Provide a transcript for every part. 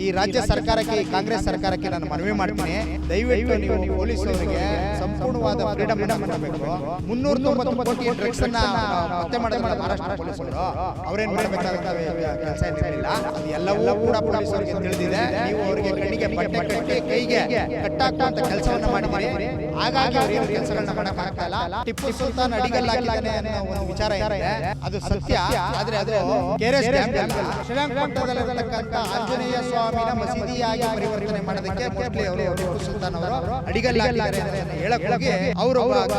ಈ ರಾಜ್ಯ ಸರ್ಕಾರಕ್ಕೆ ಈ ಕಾಂಗ್ರೆಸ್ ಸರ್ಕಾರಕ್ಕೆ ನಾನು ಮನವಿ ಮಾಡ್ತೀನಿ. ದಯವಿಟ್ಟು ನೀವು ಪೊಲೀಸರಿಗೆ ಸಂಪೂರ್ಣವಾದ ಫ್ರೀಡಮ್ ಮಾಡಬೇಕು ಮುನ್ನೂರ ತೊಂಬತ್ತೊಂಬತ್ತು ಕೋಟಿ ಡ್ರಗ್ಸ್ ಅನ್ನ ಪತ್ತೆ ಮಾಡಿದ್ರೆ ಮಹಾರಾಷ್ಟ್ರ ಪೊಲೀಸರು. ಅವ್ರೇನ್ ಮಾಡಬೇಕಾದಂತ ಕೆಲಸ ಏನಿರಲಿಲ್ಲ ಅದು ಎಲ್ಲವೂ ಕೂಡ ಪೊಲೀಸರಿಗೆ ತಿಳಿದಿದೆ. ನೀವು ಅವರಿಗೆ ಕಣ್ಣಿಗೆ ಬಟ್ಟೆ ಕಟ್ಟಿ ಕೈಗೆ ಕಟ್ಟಾಕುವಂತ ಕೆಲಸವನ್ನ ಮಾಡಿದ್ದೀರಿ. ಹಾಗಾಗಿ ಅವ್ರು ಏನು ಕೆಲಸಗಳನ್ನ ಮಾಡಕ್ ಆಗ್ತಾ ಇಲ್ಲ. ಟಿಪ್ಪು ಸುಲ್ತಾನ್ ಅಡಿಗಲ್ಲಾಗಿದ್ದಾನೆ ಅನ್ನೋ ಒಂದು ವಿಚಾರ ಏನಿದೆ ಅದು ಸತ್ಯ. ಆದ್ರೆ ಅದು ಕೆರೆ ಶ್ರೀರಂಗಪಟ್ಟಣದಲ್ಲಿರತಕ್ಕಂಥ ಆಂಜನೇಯ ಸ್ವಾಮಿನ ಮಸೀದಿಯಾಗಿ ಪರಿವರ್ತನೆ ಮಾಡೋದಕ್ಕೆ ಮೋಸ್ಟ್ಲಿ ಅವರು ಟಿಪ್ಪು ಸುಲ್ತಾನ್ ಅವರು ಅಡಿಗಲ್ಲಾಗಿದ್ದಾರೆ ಹೇಳಕ್ ಹೋಗಿ ಅವರು ಅಂತ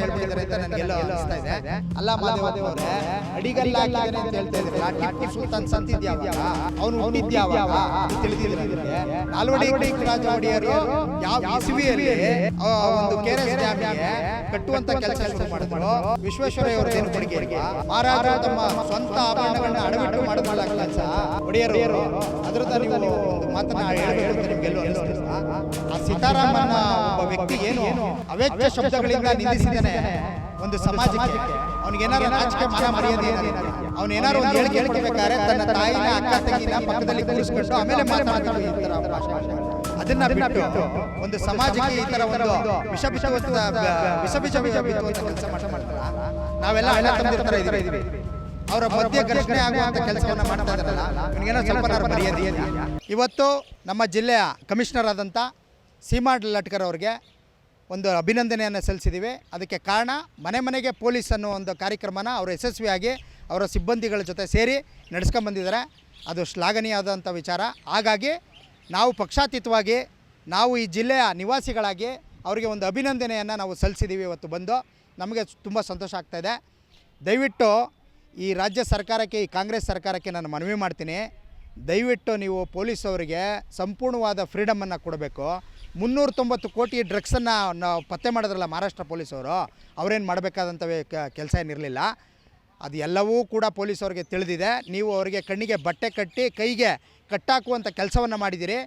ಹೇಳ್ಬಿಟ್ಟಿದ್ದಾರೆ ಅಂತ ನನಗೆಲ್ಲ ಅನಿಸ್ತಾ ಇದೆ. ಅಲ್ಲ ಮಾದೇವ ಅವರೇ ಅಡಿಗಲ್ಲಾಗಿದ್ದಾನೆ ಅಂತ ಹೇಳ್ತಾ ಇದ್ರಲ್ಲ ಟಿಪ್ಪು ಸುಲ್ತಾನ್ ಸತ್ತಿದ್ಯಾವಾಗ ಅವನು ನಾಲ್ವಡಿ ಒಡೆಯರು ಯಾವ ಇಸುವಿಯಲ್ಲಿ ಆ ಒಂದು ಎಸ್ ಡ್ಯಾಮ್ಗೆ ಕಟ್ಟುವಂತ ಕೆಲಸ ಮಾಡಿದ್ರು. ವಿಶ್ವೇಶ್ವರಯ್ಯ ಅವರು ಏನು ಕೊಡುಗೆ ಮಹಾರಾಜ ತಮ್ಮ ಸ್ವಂತ ಆಭರಣಗಳನ್ನ ಅಡವಿಟ್ಟು ಮಾಡಿದ್ರಲ್ಲ ಕೆಲಸ ಒಡೆಯರು. ಅದರ ನೀವು ಒಂದು ಮಾತನ್ನ ಹೇಳ್ಬೇಕು ಅಂತ ನಿಮ್ಗೆಲ್ಲೂ? ಆ ಸೀತಾರಾಮನ್ನ ಒಬ್ಬ ವ್ಯಕ್ತಿ ಏನು? ಅವ್ಯಕ್ತ ಶಬ್ದಗಳಿಂದ ನಿಂದಿಸಿದ್ದಾನೆ. ಒಂದು ಸಮಾಜಕ್ಕೆ. ಅವನಿಗೇನಾರು ರಾಜಕೀಯ ಮಾನ ಮರ್ಯಾದೆ ಅವನು ಏನಾರು ಒಂದು ಹೇಳಿಕೆ ಹೇಳ್ಕೊಬೇಕಾದ್ರೆ ತನ್ನ ತಾಯಿನ ಅಕ್ಕ ತಂಗಿನ ಪಕ್ಕದಲ್ಲಿ ಕೂರಿಸ್ಕೊಂಡು ಆಮೇಲೆ ಮಾತನಾಡಬೇಕು ಈ ಭಾಷೆ ಅದನ್ನ ಬಿಟ್ಟು ಒಂದು ಸಮಾಜಕ್ಕೆ ಈ ತರ ಒಂದು ವಿಷ ಬಿಷವಂತ ವಿಷ ಬಿಷ ಬಿತ್ತುವಂತ ಕೆಲಸ ಮಾಡ್ತಾರ? ನಾವೆಲ್ಲ ಅಣ್ಣ ತಂದಿರ್ತಾರೆ ಇದೀವಿ ಅವರ ಮಧ್ಯೆ ಘರ್ಷಣೆ ಆಗುವಂತ ಕೆಲಸವನ್ನ ಮಾಡ್ತಾ ಇದಾರಲ್ಲ ಏನೋ ಸ್ವಲ್ಪ ಮರ್ಯಾದೆ? ಇವತ್ತು ನಮ್ಮ ಜಿಲ್ಲೆಯ ಕಮಿಷನರ್ ಆದಂಥ ಸೀಮಾ ಲಟ್ಕರ್ ಅವರಿಗೆ ಒಂದು ಅಭಿನಂದನೆಯನ್ನು ಸಲ್ಲಿಸಿದ್ದೀವಿ. ಅದಕ್ಕೆ ಕಾರಣ ಮನೆ ಮನೆಗೆ ಪೊಲೀಸ್ ಅನ್ನೋ ಒಂದು ಕಾರ್ಯಕ್ರಮನ ಅವರು ಯಶಸ್ವಿಯಾಗಿ ಅವರ ಸಿಬ್ಬಂದಿಗಳ ಜೊತೆ ಸೇರಿ ನಡೆಸ್ಕೊಂಬಂದಿದ್ದಾರೆ ಅದು ಶ್ಲಾಘನೀಯವಾದಂಥ ವಿಚಾರ. ಹಾಗಾಗಿ ನಾವು ಪಕ್ಷಾತೀತವಾಗಿ ನಾವು ಈ ಜಿಲ್ಲೆಯ ನಿವಾಸಿಗಳಾಗಿ ಅವರಿಗೆ ಒಂದು ಅಭಿನಂದನೆಯನ್ನು ನಾವು ಸಲ್ಲಿಸಿದ್ದೀವಿ ಇವತ್ತು ಬಂದು. ನಮಗೆ ತುಂಬ ಸಂತೋಷ ಆಗ್ತಾಯಿದೆ ದಯವಿಟ್ಟು ಈ ರಾಜ್ಯ ಸರ್ಕಾರಕ್ಕೆ, ಈ ಕಾಂಗ್ರೆಸ್ ಸರ್ಕಾರಕ್ಕೆ ನಾನು ಮನವಿ ಮಾಡ್ತೀನಿ. ದಯವಿಟ್ಟು ನೀವು ಪೊಲೀಸ್ ಅವರಿಗೆ ಸಂಪೂರ್ಣವಾದ ಫ್ರೀಡಮನ್ನು ಕೊಡಬೇಕು. ಮುನ್ನೂರ ತೊಂಬತ್ತು ಕೋಟಿ ಡ್ರಗ್ಸನ್ನು ನಾವು ಪತ್ತೆ ಮಾಡಿದ್ರಲ್ಲ ಮಹಾರಾಷ್ಟ್ರ ಪೊಲೀಸವರು, ಅವರೇನು ಮಾಡಬೇಕಾದಂಥ ಕೆಲಸ ಏನಿರಲಿಲ್ಲ ಅದು ಎಲ್ಲವೂ ಕೂಡ ಪೊಲೀಸವ್ರಿಗೆ ತಿಳಿದಿದೆ. ನೀವು ಅವರಿಗೆ ಕಣ್ಣಿಗೆ ಬಟ್ಟೆ ಕಟ್ಟಿ, ಕೈಗೆ ಕಟ್ಟಾಕುವಂಥ ಕೆಲಸವನ್ನು ಮಾಡಿದ್ದೀರಿ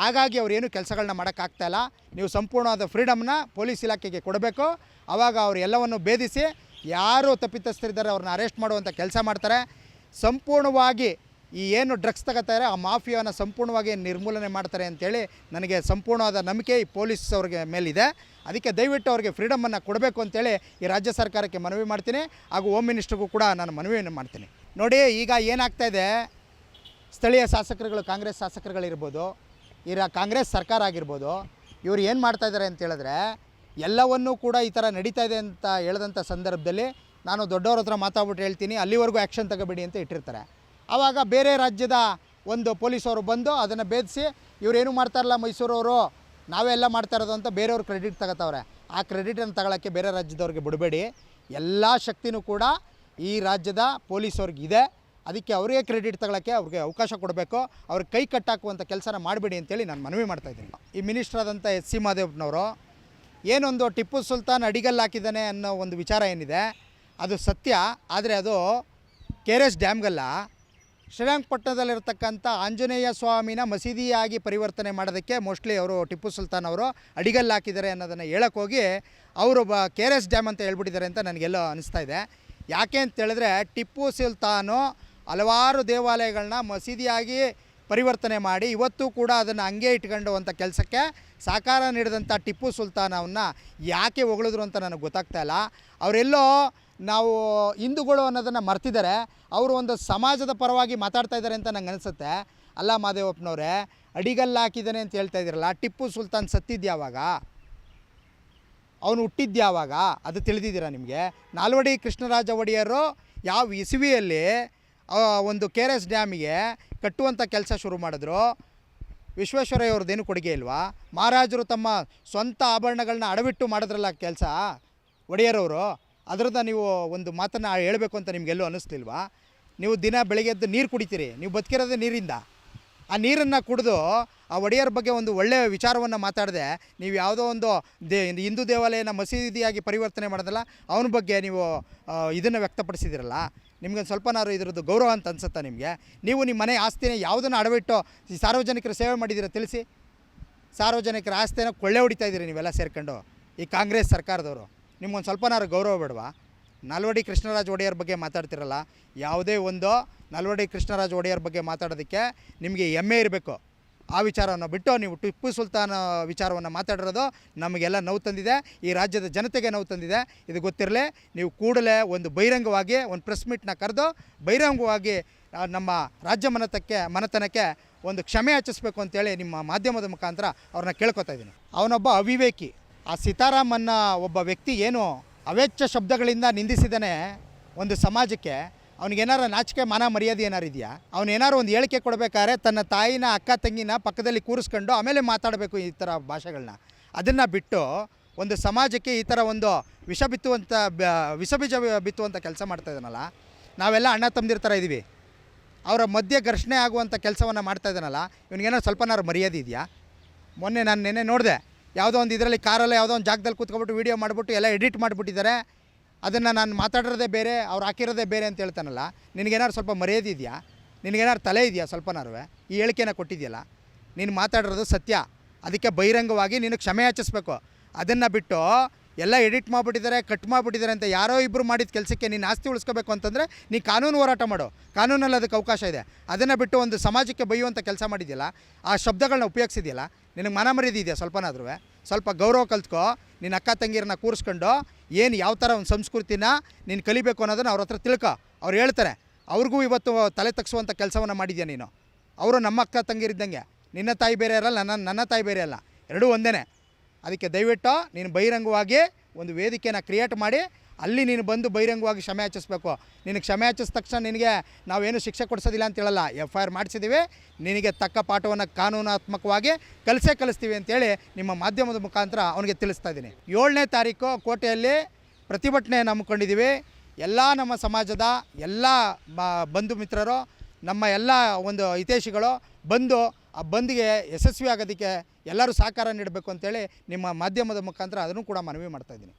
ಹಾಗಾಗಿ ಅವರೇನು ಕೆಲಸಗಳನ್ನ ಮಾಡೋಕ್ಕಾಗ್ತಾಯಿಲ್ಲ ನೀವು ಸಂಪೂರ್ಣವಾದ ಫ್ರೀಡಮ್ನ ಪೊಲೀಸ್ ಇಲಾಖೆಗೆ ಕೊಡಬೇಕು. ಆವಾಗ ಅವರು ಎಲ್ಲವನ್ನು ಭೇದಿಸಿ, ಯಾರು ತಪ್ಪಿತಸ್ಥರಿದ್ದಾರೆ ಅವ್ರನ್ನ ಅರೆಸ್ಟ್ ಮಾಡುವಂಥ ಕೆಲಸ ಮಾಡ್ತಾರೆ. ಸಂಪೂರ್ಣವಾಗಿ ಈ ಏನು ಡ್ರಗ್ಸ್ ತಗೋತಾರೆ, ಆ ಮಾಫಿಯಾನ ಸಂಪೂರ್ಣವಾಗಿ ನಿರ್ಮೂಲನೆ ಮಾಡ್ತಾರೆ ಅಂತೇಳಿ ನನಗೆ ಸಂಪೂರ್ಣವಾದ ನಂಬಿಕೆ ಈ ಪೊಲೀಸ್ ಅವ್ರಿಗೆ ಮೇಲಿದೆ. ಅದಕ್ಕೆ ದಯವಿಟ್ಟು ಅವ್ರಿಗೆ ಫ್ರೀಡಮನ್ನು ಕೊಡಬೇಕು ಅಂತೇಳಿ ಈ ರಾಜ್ಯ ಸರ್ಕಾರಕ್ಕೆ ಮನವಿ ಮಾಡ್ತೀನಿ. ಹಾಗೂ ಹೋಮ್ ಮಿನಿಸ್ಟ್ರಿಗೂ ಕೂಡ ನಾನು ಮನವಿಯನ್ನು ಮಾಡ್ತೀನಿ. ನೋಡಿ, ಈಗ ಏನಾಗ್ತಾ ಇದೆ? ಸ್ಥಳೀಯ ಶಾಸಕರುಗಳು ಕಾಂಗ್ರೆಸ್ ಶಾಸಕರುಗಳಿರ್ಬೋದು ಇರ ಕಾಂಗ್ರೆಸ್ ಸರ್ಕಾರ ಆಗಿರ್ಬೋದು, ಇವ್ರು ಏನು ಮಾಡ್ತಾ ಇದ್ದಾರೆ ಅಂತ ಹೇಳಿದ್ರೆ, ಎಲ್ಲವನ್ನೂ ಕೂಡ ಈ ಥರ ನಡೀತಾ ಇದೆ ಅಂತ ಹೇಳಿದಂಥ ಸಂದರ್ಭದಲ್ಲಿ ನಾನು ದೊಡ್ಡವ್ರ ಹತ್ರ ಮಾತಾಡ್ಬಿಟ್ಟು ಹೇಳ್ತೀನಿ. ಅಲ್ಲಿವರೆಗೂ ಆ್ಯಕ್ಷನ್ ತಗೋಬೇಡಿ ಅಂತ ಇಟ್ಟಿರ್ತಾರೆ. ಆವಾಗ ಬೇರೆ ರಾಜ್ಯದ ಒಂದು ಪೊಲೀಸವರು ಬಂದು ಅದನ್ನು ಭೇದಿಸಿ ಇವರೇನು ಮಾಡ್ತಾರಲ್ಲ ಮೈಸೂರವರು ನಾವೆಲ್ಲ ಮಾಡ್ತಾ ಇರೋದು ಅಂತ ಬೇರೆಯವ್ರು ಕ್ರೆಡಿಟ್ ತಗೋತಾವ್ರೆ. ಆ ಕ್ರೆಡಿಟನ್ನು ತಗೊಳ್ಳೋಕ್ಕೆ ಬೇರೆ ರಾಜ್ಯದವ್ರಿಗೆ ಬಿಡಬೇಡಿ. ಎಲ್ಲ ಶಕ್ತಿನೂ ಕೂಡ ಈ ರಾಜ್ಯದ ಪೊಲೀಸವ್ರಿಗೆ ಇದೆ. ಅದಕ್ಕೆ ಅವರಿಗೆ ಕ್ರೆಡಿಟ್ ತಗೊಳ್ಳೋಕ್ಕೆ ಅವ್ರಿಗೆ ಅವಕಾಶ ಕೊಡಬೇಕು. ಅವ್ರಿಗೆ ಕೈ ಕಟ್ಟಾಕುವಂಥ ಕೆಲಸನ ಮಾಡಬೇಡಿ ಅಂತೇಳಿ ನಾನು ಮನವಿ ಮಾಡ್ತಾ ಇದ್ದೀನಿ. ಈ ಮಿನಿಸ್ಟರ್ ಆದಂಥ ಎಸ್ ಸಿ ಮಾದೇವಪ್ಪನವರು ಏನೊಂದು ಟಿಪ್ಪು ಸುಲ್ತಾನ್ ಅಡಿಗಲ್ಲಿ ಹಾಕಿದ್ದಾನೆ ಅನ್ನೋ ಒಂದು ವಿಚಾರ ಏನಿದೆ, ಅದು ಸತ್ಯ, ಆದರೆ ಅದು ಕೆ ಆರ್ ಎಸ್ ಡ್ಯಾಮ್ಗಲ್ಲ. ಶ್ರೀರಂಗಪಟ್ಟಣದಲ್ಲಿರ್ತಕ್ಕಂಥ ಆಂಜನೇಯ ಸ್ವಾಮಿನ ಮಸೀದಿಯಾಗಿ ಪರಿವರ್ತನೆ ಮಾಡೋದಕ್ಕೆ ಮೋಸ್ಟ್ಲಿ ಅವರು ಟಿಪ್ಪು ಸುಲ್ತಾನ್ ಅವರು ಅಡಿಗಲ್ಲು ಹಾಕಿದ್ದಾರೆ ಅನ್ನೋದನ್ನು ಹೇಳಕ್ಕೆ ಹೋಗಿ ಅವರು ಬ ಕೆ ಆರ್ ಎಸ್ ಡ್ಯಾಮ್ ಅಂತ ಹೇಳ್ಬಿಟ್ಟಿದ್ದಾರೆ ಅಂತ ನನಗೆಲ್ಲೋ ಅನಿಸ್ತಾ ಇದೆ. ಯಾಕೆ ಅಂತ ಹೇಳಿದ್ರೆ ಟಿಪ್ಪು ಸುಲ್ತಾನು ಹಲವಾರು ದೇವಾಲಯಗಳನ್ನ ಮಸೀದಿಯಾಗಿ ಪರಿವರ್ತನೆ ಮಾಡಿ ಇವತ್ತು ಕೂಡ ಅದನ್ನು ಹಂಗೆ ಇಟ್ಕೊಂಡು ಕೆಲಸಕ್ಕೆ ಸಾಕಾರ ನೀಡಿದಂಥ ಟಿಪ್ಪು ಸುಲ್ತಾನವನ್ನು ಯಾಕೆ ಹೊಗಳಿದ್ರು ಅಂತ ನನಗೆ ಗೊತ್ತಾಗ್ತಾ ಇಲ್ಲ. ಅವರೆಲ್ಲೋ ನಾವು ಹಿಂದೂಗಳು ಅನ್ನೋದನ್ನು ಮರ್ತಿದ್ದಾರೆ. ಅವರು ಒಂದು ಸಮಾಜದ ಪರವಾಗಿ ಮಾತಾಡ್ತಾ ಇದ್ದಾರೆ ಅಂತ ನಂಗೆ ಅನಿಸುತ್ತೆ. ಅಲ್ಲ ಮಾದೇವಪ್ಪನವರೇ, ಅಡಿಗಲ್ಲ ಹಾಕಿದ್ದಾನೆ ಅಂತ ಹೇಳ್ತಾ ಇದ್ದೀರಲ್ಲ, ಟಿಪ್ಪು ಸುಲ್ತಾನ್ ಸತ್ತಿದ್ಯಾವಾಗ ಅವನು ಹುಟ್ಟಿದ್ಯಾವಾಗ ಅದು ತಿಳಿದಿದ್ದೀರಾ ನಿಮಗೆ? ನಾಲ್ವಡಿ ಕೃಷ್ಣರಾಜ ಒಡೆಯರು ಯಾವ ಇಸುವಿಯಲ್ಲಿ ಒಂದು ಕೆ ಆರ್ ಎಸ್ ಡ್ಯಾಮಿಗೆ ಕಟ್ಟುವಂಥ ಕೆಲಸ ಶುರು ಮಾಡಿದ್ರು? ವಿಶ್ವೇಶ್ವರಯ್ಯವ್ರದ್ದೇನು ಕೊಡುಗೆ ಇಲ್ವಾ? ಮಹಾರಾಜರು ತಮ್ಮ ಸ್ವಂತ ಆಭರಣಗಳನ್ನ ಅಡವಿಟ್ಟು ಮಾಡಿದ್ರಲ್ಲ ಕೆಲಸ, ಒಡೆಯರವರು? ಅದರದ ನೀವು ಒಂದು ಮಾತನ್ನು ಹೇಳಬೇಕು ಅಂತ ನಿಮಗೆಲ್ಲೂ ಅನ್ನಿಸ್ಲಿಲ್ವಾ ನೀವು ದಿನ ಬೆಳಗ್ಗೆ ಎದ್ದು ನೀರು ಕುಡಿತೀರಿ, ನೀವು ಬದುಕಿರೋದೇ ನೀರಿಂದ. ಆ ನೀರನ್ನು ಕುಡಿದು ಆ ಒಡೆಯರ ಬಗ್ಗೆ ಒಂದು ಒಳ್ಳೆಯ ವಿಚಾರವನ್ನು ಮಾತಾಡದೆ, ನೀವು ಯಾವುದೋ ಒಂದು ದೇ, ಹಿಂದೂ ದೇವಾಲಯನ ಮಸೀದಿಯಾಗಿ ಪರಿವರ್ತನೆ ಮಾಡೋದಲ್ಲ, ಅವನ ಬಗ್ಗೆ ನೀವು ಇದನ್ನು ವ್ಯಕ್ತಪಡಿಸಿದಿರಲ್ಲ. ನಿಮ್ಗೆ ಸ್ವಲ್ಪನಾರು ಇದರದ್ದು ಗೌರವ ಅಂತ ಅನ್ಸುತ್ತಾ ನಿಮಗೆ? ನೀವು ನಿಮ್ಮ ಮನೆ ಆಸ್ತಿನ ಯಾವುದನ್ನು ಅಡವಿಟ್ಟು ಸಾರ್ವಜನಿಕರ ಸೇವೆ ಮಾಡಿದ್ದೀರ ತಿಳಿಸಿ? ಸಾರ್ವಜನಿಕರ ಆಸ್ತಿನ ಕೊಳ್ಳೆ ಹೊಡಿತಾ ಇದ್ದೀರಿ ನೀವೆಲ್ಲ ಸೇರ್ಕೊಂಡು, ಈ ಕಾಂಗ್ರೆಸ್ ಸರ್ಕಾರದವರು. ನಿಮ್ಗೊಂದು ಸ್ವಲ್ಪನಾರು ಗೌರವ ಬೇಡವಾ? ನಾಲ್ವಡಿ ಕೃಷ್ಣರಾಜ ಒಡೆಯರ್ ಬಗ್ಗೆ ಮಾತಾಡ್ತಿರಲ್ಲ, ಯಾವುದೇ ಒಂದು ನಾಲ್ವಡಿ ಕೃಷ್ಣರಾಜ ಒಡೆಯರ್ ಬಗ್ಗೆ ಮಾತಾಡೋದಕ್ಕೆ ನಿಮಗೆ ಹೆಮ್ಮೆ ಇರಬೇಕು. ಆ ವಿಚಾರವನ್ನು ಬಿಟ್ಟು ನೀವು ಟಿಪ್ಪು ಸುಲ್ತಾನ್ ವಿಚಾರವನ್ನು ಮಾತಾಡಿರೋದು ನಮಗೆಲ್ಲ ನೋವು ತಂದಿದೆ, ಈ ರಾಜ್ಯದ ಜನತೆಗೆ ನೋವು ತಂದಿದೆ. ಇದು ಗೊತ್ತಿರಲಿ, ನೀವು ಕೂಡಲೇ ಒಂದು ಬಹಿರಂಗವಾಗಿ ಒಂದು ಪ್ರೆಸ್ ಮೀಟ್ನ ಕರೆದು ಬಹಿರಂಗವಾಗಿ ನಮ್ಮ ರಾಜ್ಯ ಮನತಕ್ಕೆ, ಮನತನಕ್ಕೆ ಒಂದು ಕ್ಷಮೆ ಯಾಚಿಸ್ಬೇಕು ಅಂತೇಳಿ ನಿಮ್ಮ ಮಾಧ್ಯಮದ ಮುಖಾಂತರ ಅವ್ರನ್ನ ಕೇಳ್ಕೊತಾ ಇದ್ದೀನಿ. ಅವನೊಬ್ಬ ಅವಿವೇಕಿ. ಆ ಸೀತಾರಾಮನ್ನ ಒಬ್ಬ ವ್ಯಕ್ತಿ ಏನು ಅವೆಚ್ಚ ಶಬ್ದಗಳಿಂದ ನಿಂದಿಸಿದಾನೆ ಒಂದು ಸಮಾಜಕ್ಕೆ, ಅವನಿಗೇನಾರ ನಾಚಿಕೆ ಮಾನ ಮರ್ಯಾದೆ ಏನಾರು ಇದೆಯಾ? ಅವನೇನಾರು ಒಂದು ಹೇಳಿಕೆ ಕೊಡಬೇಕಾದ್ರೆ ತನ್ನ ತಾಯಿನ, ಅಕ್ಕ ತಂಗಿನ ಪಕ್ಕದಲ್ಲಿ ಕೂರಿಸ್ಕೊಂಡು ಆಮೇಲೆ ಮಾತಾಡಬೇಕು ಈ ಥರ ಭಾಷೆಗಳನ್ನ ಅದನ್ನು ಬಿಟ್ಟು ಒಂದು ಸಮಾಜಕ್ಕೆ ಈ ಥರ ಒಂದು ವಿಷ ಬಿತ್ತುವಂಥ ವಿಷ ಬೀಜ ಬಿತ್ತುವಂಥ ಕೆಲಸ ಮಾಡ್ತಾ ಇದ್ದಾನಲ್ಲ, ನಾವೆಲ್ಲ ಅಣ್ಣ ತಮ್ಮದಿರ ಥರ ಇದ್ದೀವಿ ಅವರ ಮಧ್ಯೆ ಘರ್ಷಣೆ ಆಗುವಂಥ ಕೆಲಸವನ್ನು ಮಾಡ್ತಾ ಇದ್ದಾನಲ್ಲ ಇವನಿಗೇನೋ ಸ್ವಲ್ಪನಾರು ಮರ್ಯಾದೆ ಇದೆಯಾ? ಮೊನ್ನೆ ನಾನು ನೆನ್ನೆ ನೋಡಿದೆ ಯಾವುದೋ ಒಂದು ಇದರಲ್ಲಿ ಕಾರಲ್ಲಿ ಯಾವುದೋ ಒಂದು ಜಾಗದಲ್ಲಿ ಕೂತ್ಕೊಬಿಟ್ಟು ವೀಡಿಯೋ ಮಾಡಿಬಿಟ್ಟು ಎಲ್ಲ ಎಡಿಟ್ ಮಾಡಿಬಿಟ್ಟಿದ್ದಾರೆ. ಅದನ್ನು ನಾನು ಮಾತಾಡಿರೋದೇ ಬೇರೆ, ಅವ್ರು ಹಾಕಿರೋದೇ ಬೇರೆ ಅಂತ ಹೇಳ್ತಾನಲ್ಲ. ನಿನಗೇನಾದ್ರು ಸ್ವಲ್ಪ ಮರ್ಯಾದೆ ಇದೆಯಾ? ನಿನಗೇನಾದ್ರು ತಲೆ ಇದೆಯಾ ಸ್ವಲ್ಪನಾರು ಈ ಹೇಳಿಕೆನ ಕೊಟ್ಟಿದೆಯಲ್ಲ? ನೀನು ಮಾತಾಡಿರೋದು ಸತ್ಯ. ಅದಕ್ಕೆ ಬಹಿರಂಗವಾಗಿ ನೀನು ಕ್ಷಮೆ ಯಾಚಿಸ್ಬೇಕು. ಅದನ್ನು ಬಿಟ್ಟು ಎಲ್ಲ ಎಡಿಟ್ ಮಾಡಿಬಿಟ್ಟಿದ್ದಾರೆ, ಕಟ್ ಮಾಡಿಬಿಟ್ಟಿದ್ದಾರೆ ಅಂತ ಯಾರೋ ಇಬ್ಬರು ಮಾಡಿದ ಕೆಲಸಕ್ಕೆ ನೀನು ಆಸ್ತಿ ಉಳಿಸ್ಕೋಬೇಕು ಅಂತಂದರೆ ನೀ ಕಾನೂನು ಹೋರಾಟ ಮಾಡು. ಕಾನೂನಲ್ಲಿ ಅದಕ್ಕೆ ಅವಕಾಶ ಇದೆ. ಅದನ್ನು ಬಿಟ್ಟು ಒಂದು ಸಮಾಜಕ್ಕೆ ಬೈಯುವಂಥ ಕೆಲಸ ಮಾಡಿದ್ದಿಲ್ಲ ಆ ಶಬ್ದಗಳನ್ನ ಉಪಯೋಗಿಸಿದೆಯಲ್ಲ, ನಿನಗೆ ಮನ ಮರಿದಿದೆಯಾ ಸ್ವಲ್ಪನಾದ್ರೂ? ಸ್ವಲ್ಪ ಗೌರವ ಕಲ್ತ್ಕೋ, ನಿನ್ನ ಅಕ್ಕ ತಂಗಿರನ್ನ ಕೂರಿಸ್ಕೊಂಡು ಏನು ಯಾವ ಥರ ಒಂದು ಸಂಸ್ಕೃತಿನ ನೀನು ಕಲಿಬೇಕು ಅನ್ನೋದನ್ನು ಅವ್ರ ಹತ್ರ ತಿಳ್ಕೊ. ಅವ್ರು ಹೇಳ್ತಾರೆ, ಅವ್ರಿಗೂ ಇವತ್ತು ತಲೆ ತಗ್ಸುವಂಥ ಕೆಲಸವನ್ನು ಮಾಡಿದ್ಯಾ ನೀನು? ಅವರು ನಮ್ಮ ಅಕ್ಕ ತಂಗಿರಿದ್ದಂಗೆ ನಿನ್ನ ತಾಯಿ ಬೇರೆ ಇರಲ್ಲ ನನ್ನ ನನ್ನ ತಾಯಿ ಬೇರೆ ಅಲ್ಲ. ಎರಡೂ ಒಂದೇ ಅದಕ್ಕೆ ದಯವಿಟ್ಟು ನೀನು ಬಹಿರಂಗವಾಗಿ ಒಂದು ವೇದಿಕೆನ ಕ್ರಿಯೇಟ್ ಮಾಡಿ, ಅಲ್ಲಿ ನೀನು ಬಂದು ಬಹಿರಂಗವಾಗಿ ಕ್ಷಮೆ ಯಾಚಿಸ್ಬೇಕು ನಿನಗೆ ಕ್ಷಮೆ ಯಾಚಿಸಿದ ತಕ್ಷಣ ನಿನಗೆ ನಾವೇನು ಶಿಕ್ಷೆ ಕೊಡಿಸೋದಿಲ್ಲ ಅಂತ ಹೇಳಲ್ಲ. ಎಫ್ ಐ ಆರ್ ಮಾಡಿಸಿದ್ದೀವಿ ನಿನಗೆ ತಕ್ಕ ಪಾಠವನ್ನು ಕಾನೂನಾತ್ಮಕವಾಗಿ ಕಲಿಸೇ ಕಲಿಸ್ತೀವಿ ಅಂತೇಳಿ ನಿಮ್ಮ ಮಾಧ್ಯಮದ ಮುಖಾಂತರ ಅವನಿಗೆ ತಿಳಿಸ್ತಾ ಇದ್ದೀನಿ. ಏಳನೇ ತಾರೀಕು ಕೋಟೆಯಲ್ಲಿ ಪ್ರತಿಭಟನೆ ಹಮ್ಮಿಕೊಂಡಿದ್ದೀವಿ ಎಲ್ಲ ನಮ್ಮ ಸಮಾಜದ ಎಲ್ಲ ಬಂಧು ಮಿತ್ರರು, ನಮ್ಮ ಎಲ್ಲ ಒಂದು ಹಿತೈಷಿಗಳು ಬಂದು ಆ ಬಂದ್ಗೆ ಯಶಸ್ವಿ ಆಗೋದಕ್ಕೆ ಎಲ್ಲರೂ ಸಹಕಾರ ನೀಡಬೇಕು ಅಂತೇಳಿ ನಿಮ್ಮ ಮಾಧ್ಯಮದ ಮುಖಾಂತರ ಅದನ್ನು ಕೂಡ ಮನವಿ ಮಾಡ್ತಾ ಇದ್ದೀನಿ.